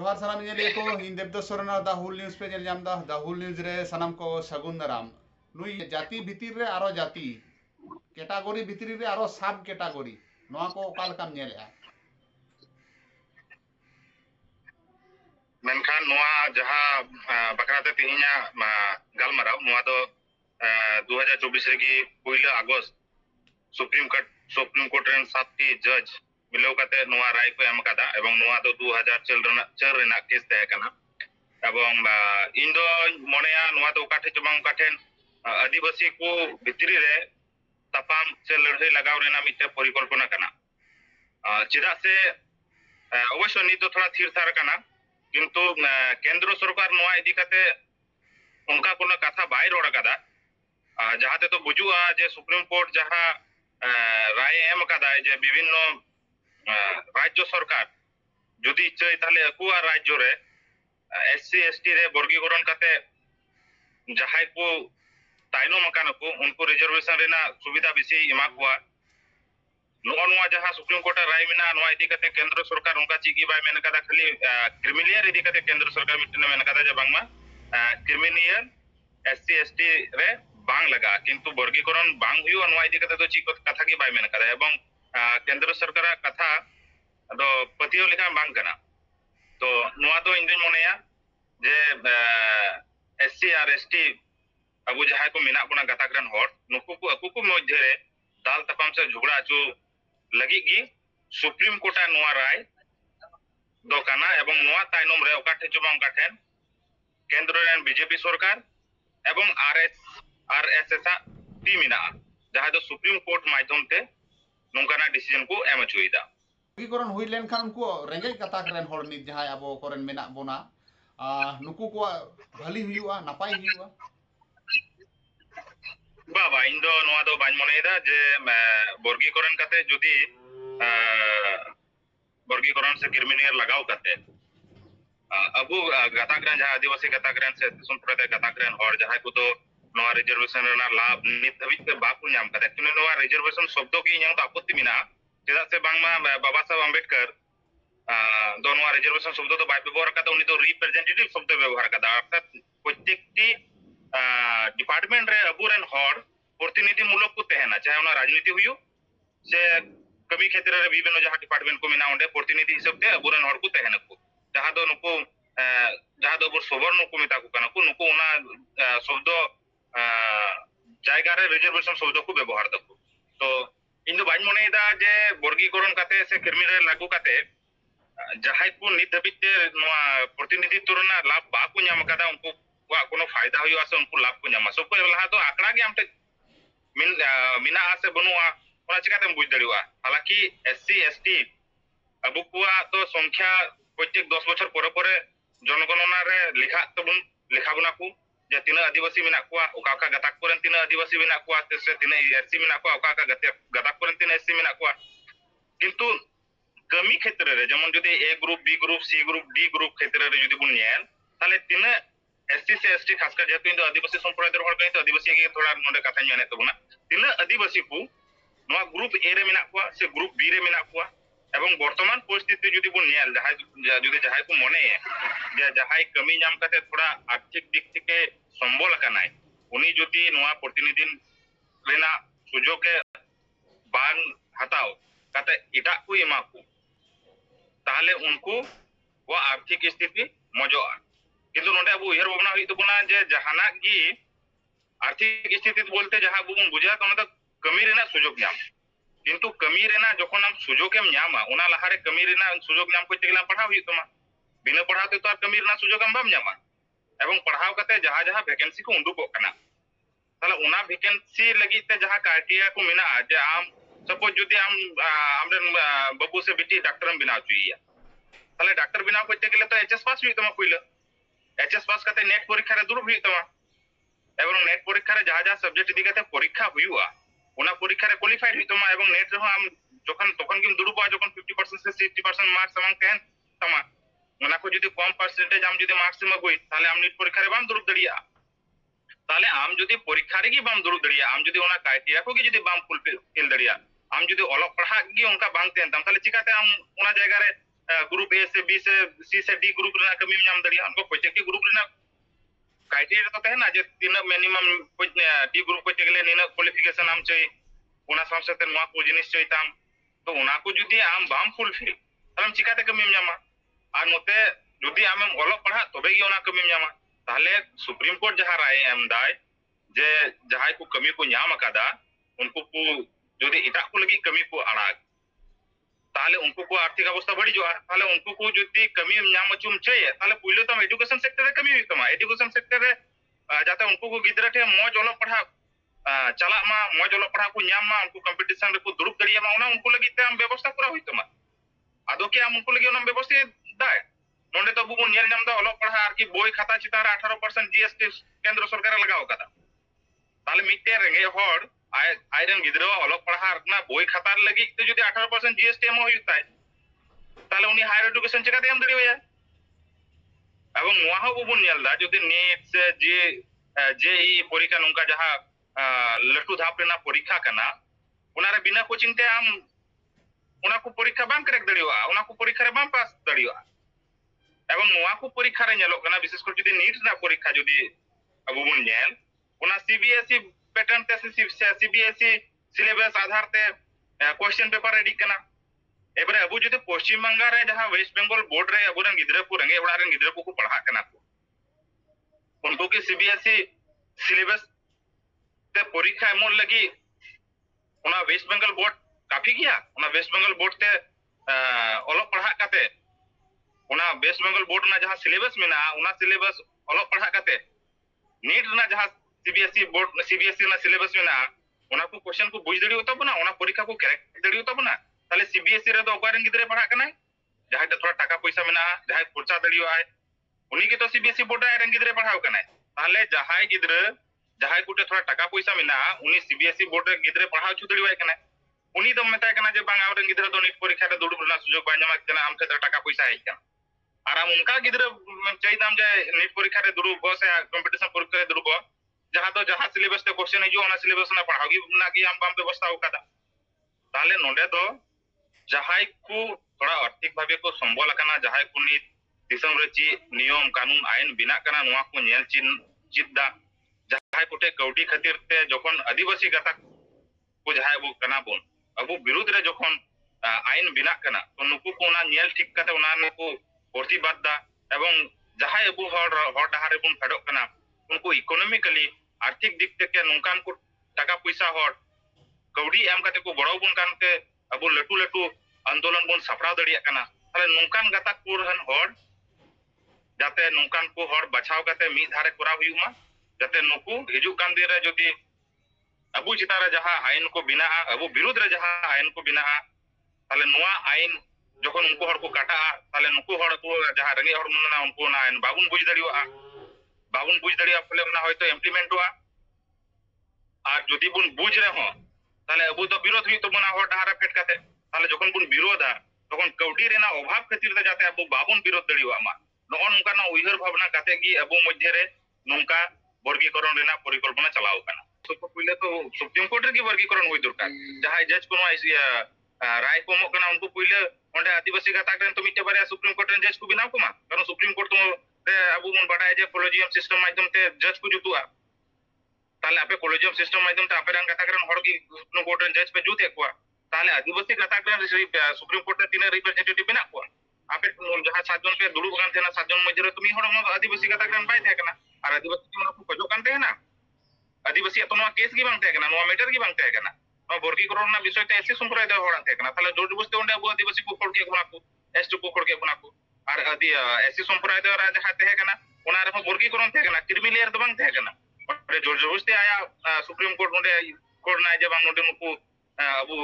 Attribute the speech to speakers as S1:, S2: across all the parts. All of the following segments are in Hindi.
S1: जोहार सामान इन देवदसर दा हुल न्यूज़ पे दा। हुल न्यूज़ रे, सनम को सगुन राम। नुई, जाति भितर रे आरो जाति। कैटागोरी भितर रे आरो सब कैटागोरी। नोआ को ओकाल काम नेले
S2: मनखान नोआ जहा बकराते तिहिया गाल मराव नोआ तो 2024 की पहिला अगस्त सुप्रीम कोर्ट सुप्रीम कोर्ट रे सात की जज। ᱢᱤᱞᱟᱹᱣ ᱠᱟᱛᱮ ᱱᱚᱣᱟ ᱨᱟᱭ ᱠᱚ ᱮᱢ ᱟᱠᱟᱫᱟ ᱮᱵᱚᱝ ᱱᱚᱣᱟ ᱫᱚ 2004 ᱨᱮᱱᱟᱜ ᱪᱟᱨ ᱨᱮᱱᱟᱜ ᱠᱮᱥ ᱛᱟᱦᱮᱸ ᱠᱟᱱᱟ ᱮᱵᱚᱝ ᱤᱧ ᱫᱚ ᱢᱚᱱᱮᱭᱟ ᱱᱚᱣᱟ ᱫᱚ ᱚᱠᱟ ᱴᱷᱮᱡ ᱪᱚ ᱵᱟᱝ ᱚᱠᱟ ᱴᱷᱮᱱ ᱟᱹᱫᱤᱵᱟᱹᱥᱤ ᱠᱚ ᱵᱷᱤᱛᱨᱤ ᱨᱮ ᱛᱟᱯᱟᱢ ᱥᱮ ᱞᱟᱹᱲᱦᱟᱹᱭ ᱞᱟᱜᱟᱣ ᱨᱮᱱᱟᱜ ᱢᱤᱫᱴᱮᱱ ᱯᱚᱨᱤᱠᱚᱞᱯᱚᱱᱟ ᱠᱟᱱᱟ ᱪᱮᱫᱟᱜ ᱥᱮ অবশ্য নিত থোড়া থির থার কানা কিন্তু কেন্দ্র সরকার নোয়া ইদি কাতে উনকা কোনো কথা বাই রড় কাদা যাহাতে তো বুঝুয়া যে সুপ্রিম কোর্ট যাহা রায় এম কাদা যে বিভিন্ন রাজ্য সরকার যদি চাই তাহলে ᱟᱠᱚᱣᱟ রাজ্য ᱨᱮ এসসি এসটি ᱨᱮ বর্গীকরণ কাতে ᱡᱟᱦᱟᱸᱭ ᱠᱚ ᱛᱟᱭᱱᱚᱢ ᱟᱠᱟᱱᱟ ᱠᱚ ᱩᱱᱠᱩ ᱨᱤᱡᱟᱨভেশন ᱨᱮᱱᱟᱜ ᱥᱩᱵᱤᱫᱷᱟ ᱵᱤᱥᱤ ᱮᱢᱟ ᱠᱚᱣᱟ ᱱᱚᱜᱼᱚ ᱱᱚᱣᱟ ᱡᱟᱦᱟᱸ ᱥᱩᱯᱨᱤᱢ ᱠᱳর্ᱴ ᱨᱟᱭ ᱢᱮᱱᱟᱜᱼᱟ ᱱᱚᱣᱟ ᱤᱫᱤ ᱠᱟᱛᱮ ᱠᱮᱱᱫᱨᱚ ᱥᱚᱨᱠᱟর ᱚᱱᱠᱟ ᱪᱮᱫ ᱜᱮ ᱵᱟᱭ ᱢᱮᱱ ᱟᱠᱟᱫᱟ ᱠᱷᱟᱹᱞᱤ ক্রিমিলিয়ার ইদি কাতে কেন্দ্র সরকার মিটনে মেন কাদা যে বাংমা ক্রিমিলিয়ার এসসি এসটি রে বাং লাগা কিন্তু বর্গীকরণ বাং হইও নয় ইদি কাতে তো চিক কথা কি বাই মেন কাদা এবং केंद्र सरकार कथा तो दो पतियो बांग तो नुआ तो इंदु मनेया जे एससी आर एसटी अब जहाँ को मेना बना गताक नुकु अकु मध्य रे, दाल तपाम से झगड़ा अचु लगी गी सुप्रीम कोर्टा नुआ राय दो काना एवं नुआ ताइनम रे, ओकाठे जो बांग केंद्र बीजेपी सरकार, एवं आरएस आरएसएस टी मेना, जहाँ सुप्रीम कोर्ट माध्यम से ᱱᱚᱝᱠᱟᱱᱟᱜ ᱰᱤᱥᱤᱡᱚᱱ ᱠᱚ ᱮᱢ ᱦᱚᱪᱚᱭᱮᱫᱟ
S1: ᱵᱚᱨᱜᱤᱠᱚᱨᱚᱱ ᱦᱩᱭ ᱞᱮᱱᱠᱷᱟᱱ ᱩᱱᱠᱩ ᱨᱮᱸᱜᱮᱡ ᱜᱟᱛᱟᱠ ᱨᱮᱱ ᱦᱚᱲ ᱱᱤᱛ ᱡᱟᱦᱟᱸᱭ ᱟᱵᱚ ᱠᱚᱨᱮᱱ ᱢᱮᱱᱟᱜ ᱵᱚᱱᱟ ᱱᱩᱠᱩ ᱠᱚᱣᱟᱜ ᱵᱷᱟᱹᱞᱤ ᱦᱩᱭᱩᱜᱼᱟ ᱱᱟᱯᱟᱭ ᱦᱩᱭᱩᱜᱼᱟ
S2: ᱵᱟᱵᱟ ᱤᱧ ᱫᱚ ᱱᱚᱣᱟ ᱫᱚ ᱵᱟᱹᱧ ᱢᱚᱱᱮᱭᱮᱫᱟ ᱡᱮ ᱵᱚᱨᱜᱤᱠᱚᱨᱚᱱ ᱠᱟᱛᱮ ᱡᱩᱫᱤ वर्गीकरण से क्रिमिनियर लगाव करते अब गताक रन जहां आदिवासी गताक रन से संप्रदाय गताक रन और जहां को तो ᱱᱚᱣᱟ ᱨᱤᱡᱟᱨᱵᱷᱮᱥᱚᱱ ᱨᱮᱱᱟᱜ ᱞᱟᱵᱷ ᱱᱤᱛ ᱦᱟᱹᱵᱤᱡ ᱛᱮ ᱵᱟᱠᱚ ᱧᱟᱢ ᱠᱟᱫᱟ ᱮᱠᱪᱩᱭᱟᱞᱤ ᱱᱚᱣᱟ ᱨᱤᱡᱟᱨᱵᱷᱮᱥᱚᱱ ᱥᱚᱵᱫᱚ ᱜᱮ ᱤᱧᱟᱹᱜ ᱫᱚ ᱟᱯᱚᱛᱛᱤ ᱢᱮᱱᱟᱜᱼᱟ ᱪᱮᱫᱟᱜ ᱥᱮ ᱵᱟᱝᱢᱟ ᱵᱟᱵᱟ ᱥᱟᱦᱮᱵ ᱟᱢᱵᱮᱫᱠᱚᱨ ᱫᱚ ᱱᱚᱣᱟ ᱨᱤᱡᱟᱨᱵᱷᱮᱥᱚᱱ ᱥᱚᱵᱫᱚ ᱫᱚ ᱵᱟᱭ ᱵᱮᱵᱚᱦᱟᱨ ᱠᱟᱫᱟ ᱩᱱᱤ ᱫᱚ রিপ্রেজেন্টেটিভ ᱥᱚᱵᱫᱚ ᱵᱮᱵᱚᱦᱟᱨ ᱠᱟᱫᱟ ᱚᱨথাৎ ᱯᱨᱚত্যেকটি ডিপার্টমেন্ট রে আবুরেন হর প্রতিনিধি মূলক কো তেহেনা চাহে ওনা রাজনীতি হুয়ু সে কবি ক্ষেত্রে রে বিভিন্ন যাহা ডিপার্টমেন্ট কো মেনা ওন্ডে প্রতিনিধি হিসাব তে আবুরেন হর কো তেহেনা কো যাহা দো নুকু যাহা দো আবুর সবর্ণ কো মেতা কো কানা কো নুকু ওনা শব্দ ᱡᱟᱭᱜᱟᱨᱮ ᱨᱤᱡᱟᱨᱵᱷᱮᱥᱚᱱ ᱥᱚᱵᱫᱚ ᱠᱚ ᱵᱮᱵᱚᱦᱟᱨ ᱫᱟᱠᱚ ᱛᱚ ᱤᱧ ᱫᱚ ᱵᱟᱹᱧ ᱢᱚᱱᱮᱭᱮᱫᱟ ᱡᱮ ᱵᱚᱨᱜᱤᱠᱚᱨᱚᱱ ᱠᱟᱛᱮ ᱥᱮ ᱠᱨᱤᱢᱤᱱᱟᱞ ᱞᱟᱹᱜᱩ ᱠᱟᱛᱮ ᱡᱟᱦᱟᱸᱭ ᱠᱚ ᱱᱤᱛ ᱫᱷᱟᱹᱵᱤᱡ ᱛᱮ ᱱᱚᱣᱟ ᱯᱨᱚᱛᱤᱱᱤᱫᱷᱤᱛᱛᱚ ᱨᱮᱱᱟᱜ ᱞᱟᱵᱷ ᱵᱟᱠᱚ ᱧᱟᱢ ᱟᱠᱟᱫᱟ ᱩᱱᱠᱩ ᱠᱚᱣᱟᱜ ᱠᱳᱱᱳ ᱯᱷᱟᱭᱫᱟ ᱦᱩᱭᱩᱜᱼᱟ ᱥᱮ ᱩᱱᱠᱩ ᱞᱟᱵᱷ ᱠᱚ ᱧᱟᱢᱟ ᱥᱚᱵᱠᱚ ᱞᱟᱦᱟ ᱫᱚ ᱟᱠᱲᱟ ᱜᱮ ᱟᱢᱴᱷᱮᱱ ᱢᱮᱱᱟᱜᱼᱟ ᱥᱮ ᱵᱟᱹᱱᱩᱜᱼᱟ ᱚᱱᱟ ᱪᱤᱠᱟᱛᱮᱢ ᱵᱩᱡ ᱫᱟᱲᱮᱭᱟᱜᱼᱟ ᱦᱟᱞᱟᱠᱤ এসসি এসটি ᱟᱵᱚ ᱠᱚᱣᱟᱜ ᱫᱚ ᱥᱚᱝᱠᱷᱟ ᱯᱨᱚত্যেক ᱫᱚᱥ ᱵᱚᱪᱷᱚᱨ পরে পরে জনগণনা রে লেখা তবুন লেখাবো না কো jatina adivasi menak kuah uka uka gatakuran tina adivasi menak kuah terus tina SC menak kuah uka uka gatakuran tina SC menak kuah কিন্তু কমি ক্ষেত্রে যেমন যদি A group B group C group D group ক্ষেত্রে যদি বন নেন তাহলে তিনা এসসি সে এসটি খাস করে যেহেতু কিন্তু আদিবাসী সম্প্রদায়ের হল কিন্তু আদিবাসী কে থোড়া নোডে কথা জানে তবনা তিনা আদিবাসী কু নোয়া গ্রুপ এ রে মেনা কুয়া সে গ্রুপ বি রে মেনা কুয়া এবং বর্তমান পরিস্থিতি যদি বন নেন যাহাই যদি যাহাই কু মনে যে যাহাই কমি নাম কাতে থোড়া আর্থিক দিক থেকে सम्बल प्रतिनिधि ᱩᱱᱤ ᱡᱩᱫᱤ ᱱᱚᱣᱟ आर्थिक स्थिति मजोआ किंतु अब उहर भावना आर्थिक स्थिति बोलते जहाँ बुन बुझा कमी सूझ सुजोग कमी जो जखन लहा कमी सूझ पढ़ा बिना पढ़ाते तो कमी सूझ पढ़ाकेंसी को उडुकसी लगे क्राइटेरिया को मेरा जे आम सपोज़ जो आम बबू से बेटी डाक्टर बना चुके डाक्टर बना को चेक तो एच एस पास पैलो एच एस पास करते नेट परीक्षा दुरबा एवं नेट परीक्षा जहाँ जहाँ सबजेक्ट इतने परीक्षा होना परीक्षा क्वालिफाइड होटर जो तक दुरबा जो फिफ्टी पार्सेंट से सिक्सटी पार्सेंट मार्क्स ᱚᱱᱟ ᱠᱚ ᱡᱩᱫᱤ ᱠᱚᱢ ᱯᱟᱨᱥᱮᱱᱴᱮᱡ ᱟᱢ ᱡᱩᱫᱤ ᱢᱟᱨᱠᱥ ᱮᱢ ᱟᱹᱜᱩᱭ ᱛᱟᱦᱞᱮ ᱟᱢ ᱱᱤᱴ ᱯᱚᱨᱤᱠᱷᱟ ᱨᱮ ᱵᱟᱢ ᱫᱩᱲᱩᱵ ᱫᱟᱲᱮᱭᱟᱜᱼᱟ ᱛᱟᱦᱞᱮ ᱟᱢ ᱡᱩᱫᱤ ᱯᱚᱨᱤᱠᱷᱟ ᱨᱮᱜᱮ ᱵᱟᱢ ᱫᱩᱲᱩᱵ ᱫᱟᱲᱮᱭᱟᱜᱼᱟ ᱟᱢ ᱡᱩᱫᱤ ᱚᱱᱟ ᱠᱨᱟᱭᱴᱮᱨᱤᱭᱟ ᱠᱚᱜᱮ ᱡᱩᱫᱤ ᱵᱟᱢ ᱯᱷᱩᱞᱯᱷᱤᱞ ᱫᱟᱲᱮᱭᱟᱜᱼᱟ ᱟᱢ ᱡᱩᱫᱤ ᱚᱞᱚᱜ ᱯᱟᱲᱦᱟᱜ ᱜᱮ ᱚᱱᱠᱟ ᱵᱟᱝ ᱛᱟᱦᱮᱱ ᱛᱟᱢ ᱛᱟᱦᱞᱮ ᱪᱤᱠᱟᱹᱛᱮ ᱟᱢ ᱚᱱᱟ ᱡᱟᱭᱜᱟ ᱨᱮ ग्रुप ए से बी से सी से डी ग्रुप रेना कमी नाम दड़िया उनको कोचे के ग्रुप रेना क्राइटेरिया तो तहना जे तीन मिनिमम डी ग्रुप कोचे गेले निना क्वालिफिकेशन आम चाहिए उना साथ साथ नुआ को जिनिस चाहिए ताम तो उना को जुदी आम बाम फुलफिल तब हम चिकाते कमी नामा आर मते जदि आमे अलग पढ़ा तबे ही कमी नामा सुप्रीम कोर्ट जहा राय एम दाय जे जहाय को कमी को नाम कादा उनको को जदि इटा को लगी कमी को आड़ा ताले उनको को आर्थिक अवस्था बड़ी जो ताले उनको को जदि कमी नाम चुम चाहिए ताले पुलो तो एजुकेशन सेक्टर रे कमी कमा एजुकेशन सेक्टर रे जाते उनको को गिदराठे मौज अलग पढ़ा चला मा मौज अलग पढ़ा को नाम मा उनको कंपटीशन रे को दुरुप करिया मा उनको लगी ते हम व्यवस्था पूरा हुई तमा आदो के हम उनको लगी हम व्यवस्था ᱮᱫᱟᱭ ᱱᱚᱸᱰᱮ ᱫᱚ ᱵᱚᱱ ᱧᱮᱞ ᱧᱟᱢ ᱮᱫᱟ ᱚᱞᱚᱜ ᱯᱟᱲᱦᱟᱜ ᱟᱨᱠᱤ ᱵᱳᱭ ᱠᱷᱟᱛᱟ ᱪᱮᱛᱟᱱ ᱨᱮ ᱟᱴᱷᱟᱨᱚ ᱯᱟᱨᱥᱮᱱᱴ ᱡᱤᱮᱥᱴᱤ ᱠᱮᱱᱫᱨᱚ ᱥᱚᱨᱠᱟᱨᱮ ᱞᱟᱜᱟᱣ ᱟᱠᱟᱫᱟ ᱛᱟᱦᱞᱮ ᱢᱤᱫᱴᱮᱱ ᱨᱮᱸᱜᱮᱡ ᱦᱚᱲ ᱟᱡᱨᱮᱱ ᱜᱤᱫᱽᱨᱟᱹᱣᱟᱜ ᱚᱞᱚᱜ ᱯᱟᱲᱦᱟᱜ ᱨᱮᱱᱟᱜ ᱵᱳᱭ ᱠᱷᱟᱛᱟ ᱞᱟᱹᱜᱤᱫ ᱛᱮ ᱡᱩᱫᱤ ᱟᱴᱷᱟᱨᱚ ᱯᱟᱨᱥᱮᱱᱴ ᱡᱤএᱥᱴᱤ ᱮᱢᱚᱜ ᱦᱩᱭᱩᱜ ᱛᱟᱭ ᱛᱟᱦᱞᱮ উনি হায়ার এডুকেশন চেকাতে এম দাঁড়িয়ে এবং নোয়া হো বুবুন নেলদা যদি নেট সে যে যে ই পরীক্ষা নুঙ্কা যাহা লটু ধাপ রেনা পরীক্ষা কানা ওনারে বিনা কোচিং তে আম ওনা কো পরীক্ষা বাম ক্রেক দাঁড়িয়ে ওনা কো পরীক্ষা রে বাম পাস দাঁড়িয়ে এবং নোয়া কো পরীক্ষা রে ñeলok কানা বিশেষ করে যদি নিট না পরীক্ষা যদি আবু বন ñel ওনা সিবিএসই প্যাটার্ন তে সিবিএসই সিলেবাস আধার তে কোশ্চেন পেপার রেডি কানা এবারে আবু যদি পশ্চিম বাংলা রে যাহা ওয়েস্ট বেঙ্গল বোর্ড রে আবু রেন গিদ্রা কো রেঙ্গে ওড়া রেন গিদ্রা কো কো পড়া কানা কো उनको की सीबीएसई सिलेबस ते परीक्षा एमन लगी ओना वेस्ट बेंगल बोर्ड काफ़ी गया वेस्ट बेंगल बोर्ड ते ऑलो पढ़ा वेस्ट बेंगल बोर्ड ना जहाँ सिलेबस में ना सिलेबस ऑलो पढ़ा काते नीट ना जहाँ सीबीएसई बोर्ड सीबीएसई ना सिलेबस में ना को क्वेश्चन को बुझ दड़ी होता बना परीक्षा को करेक्ट दड़ी होता बना ताले सीबीएसई रे दो ओकारेन गिदरे पढ़ा ते थोड़ा टाका पैसा खर्चा दड़ी आए तो सीबीएसई बोर्ड रे गिदरे पढ़ाव कना जहाँ थोड़ा टाका पैसा सीबीएसई बोर्ड रे गिदरे दड़ी ᱩᱱᱤ ᱫᱚ ᱢᱮᱛᱟᱭ ᱠᱟᱱᱟ ᱡᱮ ᱵᱟᱝ ᱟᱢᱨᱮᱱ ᱜᱤᱫᱽᱨᱟᱹ ᱫᱚ ᱱᱤᱴ ᱯᱚᱨᱤᱠᱠᱷᱟ ᱨᱮ ᱫᱩᱲᱩᱵ ᱨᱮᱱᱟᱜ ᱥᱩᱡᱳᱜ ᱵᱟᱭ ᱧᱟᱢᱟ ᱠᱟᱱᱟ ᱟᱢ ᱴᱷᱮᱱ ᱴᱟᱠᱟ ᱯᱚᱭᱥᱟ ᱦᱮᱡ ᱠᱟᱱᱟ ᱟᱨ ᱟᱢ ᱚᱱᱠᱟ ᱜᱤᱫᱽᱨᱟᱹ ᱪᱟᱹᱭᱫᱟᱢ ᱡᱮ ᱱᱤᱴ ᱯᱚᱨᱤᱠᱠᱷᱟ ᱨᱮ ᱫᱩᱲᱩᱵ ᱥᱮ ᱠᱚᱢᱯᱤᱴᱤᱥᱚᱱ ᱯᱚᱨᱤᱠᱠᱷᱟ ᱨᱮ ᱫᱩᱲᱩᱵ जहाँ तो जहाँ सिलेबस ते क्वेश्चन है जो ना सिलेबस ना पढ़ाओ गी ना कि हम बाम व्यवस्था होगा था ताले नोडे तो जहाँ को थोड़ा आर्थिक भावे को संबल करना जहाँ को नी दिसम रे ची नियम कानून आयन बिना करना नुआ को नेल चिन चिद्दा जहाँ कोटे कौटी खतिर ते जोखन आदिवासी गता को जहाँ वो करना बोन আবু বিরুদ্ধ রে যখন আইন বিনা কানা তো নুকু কো না ñel ঠিক কাতে ওনা নুকু প্রতিবাদ দা এবং যাহাই আবু হর হর ডাহারে বন ফেডক কানা উনকু ইকোনমিক্যালি আর্থিক দিক থেকে নঙ্কান কো টাকা পয়সা হর কৌড়ি এম কাতে কো বড় বন কানতে আবু লাটু লাটু আন্দোলন বন সাপড়াও দাঁড়িয়ে কানা তাহলে নঙ্কান গাতা কো রহন হর যাতে নঙ্কান কো হর বাছাও কাতে মি ধারে করা হুইমা যাতে নুকু হিজুক কান দিন ᱟᱵᱚ ᱪᱮᱛᱟᱱ ᱨᱮ ᱡᱟᱦᱟᱸ ᱟᱭᱤᱱ ᱠᱚ ᱵᱮᱱᱟᱜᱼᱟ ᱟᱵᱚ ᱵᱤᱨᱩᱫᱽ ᱨᱮ ᱡᱟᱦᱟᱸ ᱟᱭᱤᱱ ᱠᱚ ᱵᱮᱱᱟᱜᱼᱟ ᱛᱟᱦᱞᱮ ᱱᱚᱣᱟ ᱟᱭᱤᱱ ᱡᱚᱠᱷᱚᱱ ᱩᱱᱠᱩ ᱦᱚᱲ ᱠᱚ ᱠᱟᱴᱟᱜᱼᱟ ᱛᱟᱦᱞᱮ ᱱᱩᱠᱩ ᱦᱚᱲ ᱠᱚ ᱡᱟᱦᱟᱸ ᱨᱮᱸᱜᱮᱡ ᱦᱚᱲ ᱢᱮᱱᱟᱜᱼᱟ ᱩᱱᱠᱩ ᱚᱱᱟ ᱟᱭᱤᱱ ᱵᱟᱵᱚᱱ ᱵᱩᱡ ᱫᱟᱲᱮᱭᱟᱜᱼᱟ ᱵᱟᱵᱚᱱ ᱵᱩᱡ ᱫᱟᱲᱮᱭᱟᱜᱼᱟ ᱯᱷᱚᱞᱮ ᱚᱱᱟ ᱦᱚᱭᱛᱚ ᱤᱢᱯᱞᱤᱢᱮᱱᱴᱚᱜᱼᱟ ᱟᱨ ᱡᱩᱫᱤ ᱵᱚᱱ ᱵᱩᱡ ᱨᱮᱦᱚᱸ ᱛᱟᱦᱞᱮ ᱟᱵᱚ ᱫᱚ ᱵᱤᱨᱳᱫ ᱦᱩᱭᱩᱜ ᱛᱟᱵᱚᱱᱟ ᱦᱚᱲ ᱰᱟᱦᱟᱨ ᱨᱮ ᱯᱷᱮᱰ ᱠᱟᱛᱮ ᱛᱟᱦᱞᱮ ᱡᱚᱠᱷᱚᱱ ᱵᱚᱱ ᱵᱤᱨᱳᱫᱟ ᱛᱚᱠᱷᱚᱱ ᱠᱟᱹᱣᱰᱤ ᱨᱮᱱᱟᱜ ᱚᱵᱷᱟᱵ ᱠᱷᱟᱹᱛᱤᱨ ᱛᱮ ᱡᱟᱛᱮ ᱟᱵᱚ ᱵᱟᱵᱚᱱ ᱵᱤᱨᱳᱫ ᱫᱟᱲᱮᱭᱟᱜ ᱢᱟ ᱱᱚᱜᱼᱚ ᱱᱚᱝᱠᱟᱱᱟᱜ ᱩᱭᱦᱟᱹᱨ ᱵᱷᱟᱵᱽᱱᱟ ᱠᱟᱛᱮ ᱜᱮ ᱟᱵᱚ ᱢᱚᱫᱽᱫᱷᱮ ᱨᱮ ᱱᱚᱝᱠᱟ ᱵᱚর্ᱜᱤᱠᱚᱨᱚᱱ ᱨᱮᱱᱟᱜ ᱯᱚরিকল্পনা ᱪᱟᱞᱟᱣ ᱟᱠᱟᱱᱟ ᱠᱚ ᱯᱩᱭᱞᱟᱹ ᱛᱚ ᱥᱩᱯᱨᱤᱢ ᱠᱳᱨᱴ ᱨᱮᱜᱮ ᱵᱚᱨᱜᱤᱠᱚᱨᱚᱱ ᱦᱩᱭ ᱫᱚᱨᱠᱟᱨ ᱡᱟᱦᱟᱸᱭ ᱡᱟᱡᱽ ᱠᱚ ᱱᱚᱣᱟ ᱨᱟᱭ ᱠᱚ ᱮᱢᱚᱜ ᱠᱟᱱᱟ ᱩᱱᱠᱩ ᱯᱩᱭᱞᱟᱹ ᱚᱸᱰᱮ ᱟᱹᱫᱤᱵᱟᱹᱥᱤ ᱜᱟᱛᱟᱠ ᱨᱮᱱ ᱛᱚ ᱢᱤᱫᱴᱮᱡ ᱵᱟᱨᱭᱟ ᱥᱩᱯᱨᱤᱢ ᱠᱳᱨᱴ ᱨᱮᱱ ᱡᱟᱡᱽ ᱠᱚ ᱵᱮᱱᱟᱣ ᱠᱚᱢᱟ ᱠᱟᱨᱚᱱ ᱥᱩᱯᱨᱤᱢ ᱠᱳᱨᱴ ᱛᱚ ᱟᱵᱚ ᱵᱚᱱ ᱵᱟᱰᱟᱭᱟ ᱡᱮ ᱠᱚᱞᱚᱡᱤᱭᱟᱢ सिस्टम माध्यम ते जज को जुटुआ ताले आपे कॉलेजियम सिस्टम माध्यम ते आपे रंग गताक रन हड़ की सुप्रीम कोर्ट रन जज पे जुटे कोआ ताले आदिवासी गताक रन सुप्रीम कोर्ट रे तीन रिप्रेजेंटेटिव बेना कोआ आपे जहाँ सात जन पे दुड़ुब कान थेना सात जन मजरे तुमी हड़ आदिवासी गताक रन बाय थे कना और आदिवासी मन को खोजो कान थे ना ᱟᱹᱫᱤᱵᱟᱹᱥᱤᱭᱟᱜ ᱛᱚ ᱱᱚᱣᱟ ᱠᱮᱥ ᱜᱮ ᱵᱟᱝ ᱛᱟᱦᱮᱸ ᱠᱟᱱᱟ ᱱᱚᱣᱟ ᱢᱮᱴᱟᱨ ᱜᱮ ᱵᱟᱝ ᱛᱟᱦᱮᱸ ᱠᱟᱱᱟ ᱱᱚᱣᱟ ᱵᱚᱨᱜᱤ ᱠᱚᱨᱚᱱ ᱨᱮᱱᱟᱜ ᱵᱤᱥᱚᱭ ᱛᱮ ᱮᱥᱥᱤ ᱥᱚᱝᱠᱨᱟᱭ ᱫᱚ ᱦᱚᱲᱟᱜ ᱛᱟᱦᱮᱸ ᱠᱟᱱᱟ ᱛᱟᱦᱞᱮ ᱡᱳᱨ ᱵᱩᱥᱛᱮ ᱚᱸᱰᱮ ᱟᱵᱚ ᱟᱹᱫᱤᱵᱟᱹᱥᱤ ᱠᱚ ᱠᱷᱚᱲ ᱠᱮᱫ ᱵᱚᱱᱟ ᱠᱚ ᱮᱥᱴᱤ ᱠᱚ ᱠᱷᱚᱲ ᱠᱮᱫ ᱵᱚᱱᱟ ᱠᱚ ᱟᱨ ᱟᱹᱫᱤ ᱮᱥᱥᱤ ᱥᱚᱝᱠᱨᱟᱭ ᱫᱚ ᱡᱟᱦᱟᱸ ᱛᱟᱦᱮᱸ ᱠᱟᱱᱟ ᱚᱱᱟ ᱨᱮᱦᱚᱸ ᱵᱚᱨᱜᱤ ᱠᱚᱨᱚᱱ ᱛᱟᱦᱮᱸ ᱠᱟᱱᱟ ᱠᱨᱤᱢᱤ ᱞᱮᱭᱟᱨ ᱫᱚ ᱵᱟᱝ ᱛᱟᱦᱮᱸ ᱠᱟᱱᱟ ᱚᱸᱰᱮ ᱡᱳᱨ ᱵᱩᱥᱛᱮ ᱟᱭᱟᱜ ᱥᱩᱯᱨᱤᱢ ᱠᱳᱨᱴ ᱚᱸᱰᱮ ᱠᱳᱨᱴ ᱱᱟᱭ ᱡᱮ ᱵᱟᱝ ᱱᱚᱰᱮ ᱱᱩᱠᱩ ᱟᱵᱚ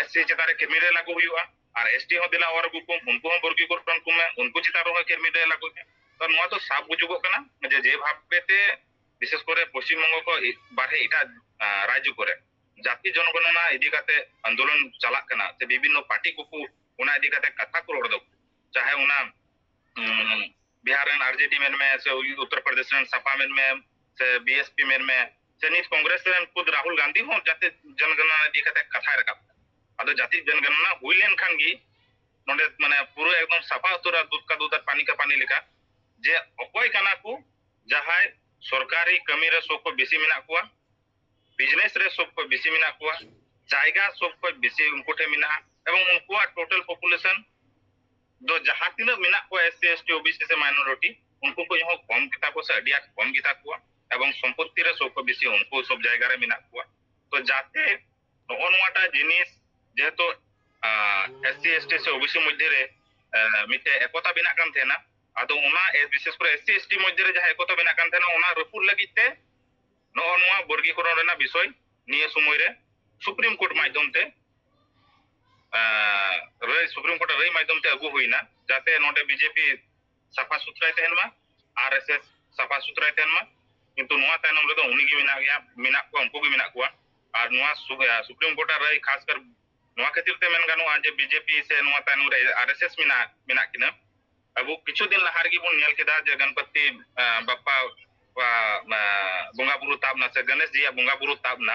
S2: এসসি চেতান রে ক্রিমিনাল লাগু হইবা আর এসটি হন দিলা ওর গুকু উনকু হন বর্গি করতন কুমে উনকু চেতান রহ ক্রিমিনাল লাগু তো নয়া তো সাব বুঝুক কানা যে যে ভাবতে বিশেষ पश्चिम बंग को बारे इटा राज्य জাতি जाति जनगणना কাতে আন্দোলন চালাক কানা। সে বিভিন্ন পার্টি কো ওনা ইদি কাতে কথা কো রড় দো চাহে ওনা बिहार रन आरजेडी में में से उत्तर प्रदेश में सपा में में से बीएसपी में में से नीत कांग्रेस में खुद राहुल गांधी हो जाते जनगणना दी कथा कथा रखा अदो जाति जनगणना हुई लेन खान की नोडे माने पुरो एकदम सपा उतरा दूध का दूध पानी का पानी लिखा जे अकोय काना को जहाय सरकारी कमी सब सबको बेसी मेना कुआ बिज़नेस रे सबको बेसी मेना कुआ जायगा सबको बेसी उनको एवं उनको टोटल पॉपुलेशन दो जहाँ तीन मेना को एससी एसटी ओबीसी से माइनॉरिटी उनको को यहाँ कम किता को से कम किता कुआ एवं संपत्ति रे सबको बेसी उनको सब जायगा रे मेना कुआ तो जाते नोनवाटा जिनिस, जेहेतु एससी एसटी से ओबीसी मध्य रे मिटे एकता बना ᱟᱫᱚ ᱚᱱᱟ ᱵᱤᱥᱮᱥ ᱠᱚᱨᱮ ᱮᱥᱥᱤ ᱮᱥᱴᱤ ᱢᱚᱫᱽᱫᱷᱮ ᱨᱮ ᱡᱟᱦᱟᱸᱭ ᱠᱚ ᱵᱮᱱᱟᱜ ᱠᱟᱱ ᱛᱟᱦᱮᱱᱟ ᱚᱱᱟ ᱨᱟᱹᱯᱩᱫ ᱞᱟᱹᱜᱤᱫ ᱛᱮ ᱱᱚᱜᱼᱚ ᱱᱚᱣᱟ ᱵᱚᱨᱜᱤᱠᱚᱨᱚᱱ ᱨᱮᱱᱟᱜ ᱵᱤᱥᱚᱭ ᱱᱤᱭᱟᱹ ᱥᱚᱢᱚᱭ ᱨᱮ ᱥᱩᱯᱨᱤᱢ কোর্ট মাধ্যম ᱛᱮ ᱨᱟᱹᱭ ᱥᱩᱯᱨᱤᱢ কোর্ᱴ ᱨᱟᱹᱭ মাধ্যম ᱛᱮ ᱟᱹᱜᱩ ᱦᱩᱭᱱᱟ ᱡᱟᱛᱮ ᱱᱚᱰᱮ ᱵᱤᱡᱮᱯᱤ ᱥᱟᱯᱷᱟ ᱥᱩᱛᱨᱟᱭ ᱛᱟᱦᱮᱱ ᱢᱟ ᱟᱨ এস এস ᱥᱟᱯᱷᱟ ᱥᱩᱛᱨᱟᱭ ᱛᱟᱦᱮᱱ ᱢᱟ কিন্তু ᱱᱚᱣᱟ ᱛᱟᱭᱱᱚᱢ ᱨᱮᱫᱚ ᱩᱱᱤ ᱜᱮ ᱢᱮᱱᱟᱜ ᱜᱮᱭᱟ ᱢᱮᱱᱟᱜ ᱠᱚᱣᱟ ᱩᱱᱠᱩ ᱜᱮ ᱢᱮᱱᱟᱜ ᱠᱚᱣᱟ ᱟᱨ ᱱᱚᱣᱟ ᱥᱩᱯᱨᱤᱢ কোর্ট ᱨᱟᱹᱭ ᱠᱷᱟᱥ ᱠᱟᱨ ᱱᱚᱣᱟ ᱠᱷᱟᱹᱛᱤᱨ ᱛᱮ ᱢᱮᱱ ᱜᱟᱱᱚᱜᱼᱟ ᱡᱮ ᱵᱤᱡᱮᱯᱤ ᱥᱮ ᱱᱚᱣᱟ ᱛᱟᱭᱱᱚᱢ ᱨᱮ ᱟᱨ এস এস ᱢᱮᱱᱟᱜ ᱢᱮᱱᱟᱜ ᱠᱤᱱᱟ ᱟᱵᱚ ᱠᱤᱪᱷᱩ ᱫᱤᱱ ᱞᱟᱦᱟ ᱨᱮᱜᱮ ᱵᱚᱱ ᱧᱮᱞ ᱠᱮᱫᱟ ᱡᱮ ᱜᱚᱱᱯᱚᱛᱤ ᱵᱟᱯᱟ ᱵᱚᱸᱜᱟ ᱵᱩᱨᱩ ᱛᱟᱵᱱᱟ ᱥᱮ ᱜᱚᱱᱮᱥ ᱡᱤᱭᱟ ᱵᱚᱸᱜᱟ ᱵᱩᱨᱩ ᱛᱟᱵᱱᱟ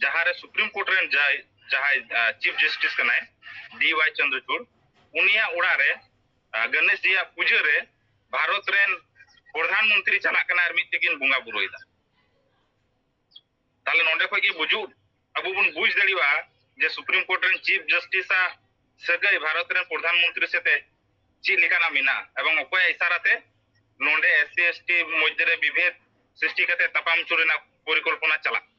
S2: ᱡᱟᱦᱟᱸ ᱨᱮ ᱥᱩᱯᱨᱤᱢ ᱠᱳᱨᱴ ᱨᱮᱱ ᱡᱟᱭ ᱡᱟᱦᱟᱸᱭ ᱪᱤᱯ ᱡᱟᱥᱴᱤᱥ ᱠᱟᱱᱟᱭ ᱰᱤ ᱣᱟᱭ ᱪᱚᱱᱫᱨᱚᱪᱩᱲ ᱩᱱᱤᱭᱟᱜ ᱚᱲᱟᱜ ᱨᱮ ᱜᱚᱱᱮᱥ ᱡᱤᱭᱟᱜ ᱯᱩᱡᱟᱹ ᱨᱮ ᱵᱷᱟᱨᱚᱛ ᱨᱮᱱ ᱯᱨᱚᱫᱷᱟᱱ ᱢᱚᱱᱛᱨᱤ ᱪᱟᱞᱟᱜ ᱠᱟᱱᱟ ᱟᱨ ᱢᱤᱫ ᱛᱮᱠᱤᱱ ᱵᱚᱸᱜᱟ ᱵᱩᱨᱩᱭᱮᱫᱟ ᱛᱟᱦᱞᱮ ᱱᱚᱸᱰᱮ ᱠᱷᱚᱡ ᱜᱮ ᱵᱩᱡᱩᱜ ᱟᱵᱚ ᱵᱚᱱ ᱵᱩᱡ ᱫᱟᱲᱮᱭᱟᱜᱼᱟ ᱡᱮ ᱥᱩᱯᱨᱤᱢ ᱠᱳᱨᱴ ᱨᱮᱱ ᱪᱤᱯ ᱡᱟᱥᱴᱤᱥᱟᱜ ᱥᱟᱹᱜᱟᱹᱭ ᱵᱷᱟᱨᱚᱛ ᱨᱮᱱ ᱯᱨᱚᱫᱷᱟᱱ ᱢᱚᱱᱛᱨᱤ ᱥᱟᱛᱮ रेन प्रधानमंत्री सेते ची लिखाना मिना एवं अकय इशाराते नोंडे एससी एसटी मध्य रे विभेद सृष्टि कते तपाम चुरेना परिकल्पना चालाक